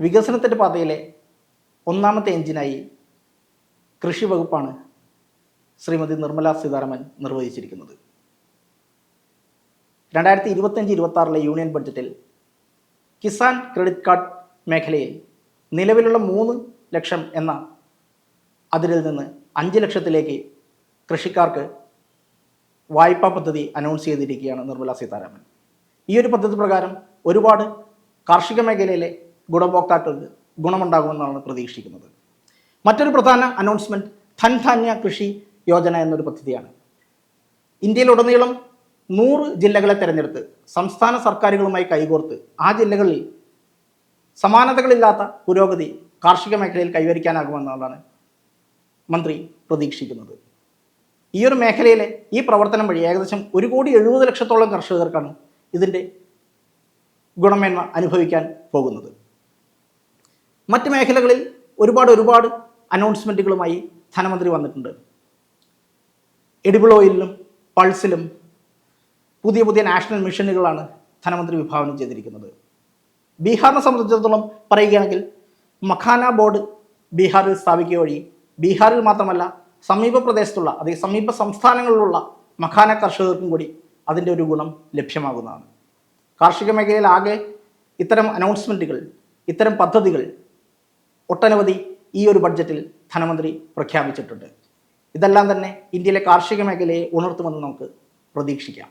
വികസനത്തിന്റെ പാതയിലെ ഒന്നാമത്തെ എഞ്ചിനായി കൃഷി വകുപ്പാണ് ശ്രീമതി നിർമ്മല സീതാരാമൻ നിർവഹിച്ചിരിക്കുന്നത്. രണ്ടായിരത്തി ഇരുപത്തഞ്ച് ഇരുപത്തി യൂണിയൻ ബഡ്ജറ്റിൽ കിസാൻ ക്രെഡിറ്റ് കാർഡ് മേഖലയിൽ നിലവിലുള്ള മൂന്ന് ലക്ഷം എന്ന അതിരിൽ നിന്ന് അഞ്ച് ലക്ഷത്തിലേക്ക് കൃഷിക്കാർക്ക് വായ്പാ പദ്ധതി അനൗൺസ് ചെയ്തിരിക്കുകയാണ് നിർമ്മല സീതാരാമൻ. ഈ ഒരു പദ്ധതി പ്രകാരം ഒരുപാട് കാർഷിക മേഖലയിലെ ഗുണഭോക്താക്കൾക്ക് ഗുണമുണ്ടാകുമെന്നാണ് പ്രതീക്ഷിക്കുന്നത്. മറ്റൊരു പ്രധാന അനൗൺസ്മെന്റ് ധൻധാന്യ കൃഷി യോജന എന്നൊരു പദ്ധതിയാണ്. ഇന്ത്യയിലുടനീളം നൂറ് ജില്ലകളെ തിരഞ്ഞെടുത്ത് സംസ്ഥാന സർക്കാരുകളുമായി കൈകോർത്ത് ആ ജില്ലകളിൽ സമാനതകളില്ലാത്ത പുരോഗതി കാർഷിക മേഖലയിൽ കൈവരിക്കാനാകുമെന്നുള്ളതാണ് മന്ത്രി പ്രതീക്ഷിക്കുന്നത്. ഈ ഒരു മേഖലയിലെ ഈ പ്രവർത്തനം വഴി ഏകദേശം ഒരു കോടി എഴുപത് ലക്ഷത്തോളം കർഷകർക്കാണ് ഇതിന്റെ ഗുണമേന്മ അനുഭവിക്കാൻ പോകുന്നത്. മറ്റ് മേഖലകളിൽ ഒരുപാട് ഒരുപാട് അനൗൺസ്മെന്റുകളുമായി ധനമന്ത്രി വന്നിട്ടുണ്ട്. എഡിബിൾ ഓയിലിലും പൾസിലും പുതിയ പുതിയ നാഷണൽ മിഷനുകളാണ് ധനമന്ത്രി വിഭാവനം ചെയ്തിരിക്കുന്നത്. ബീഹാറിനെ സംബന്ധിച്ചിടത്തോളം പറയുകയാണെങ്കിൽ മഖാന ബോർഡ് ബീഹാറിൽ സ്ഥാപിക്കുക വഴി ബീഹാറിൽ മാത്രമല്ല സമീപ പ്രദേശത്തുള്ള അതായത് സമീപ സംസ്ഥാനങ്ങളിലുള്ള മഖാന കർഷകർക്കും കൂടി അതിന്റെ ഒരു ഗുണം ലഭ്യമാകുന്നതാണ്. കാർഷിക മേഖലയിൽ ആകെ ഇത്തരം അനൗൺസ്മെന്റുകൾ ഇത്തരം പദ്ധതികൾ ഒട്ടനവധി ഈ ഒരു ബഡ്ജറ്റിൽ ധനമന്ത്രി പ്രഖ്യാപിച്ചിട്ടുണ്ട്. ഇതെല്ലാം തന്നെ ഇന്ത്യയിലെ കാർഷിക മേഖലയെ ഉണർത്തുമെന്ന് നമുക്ക് പ്രതീക്ഷിക്കാം.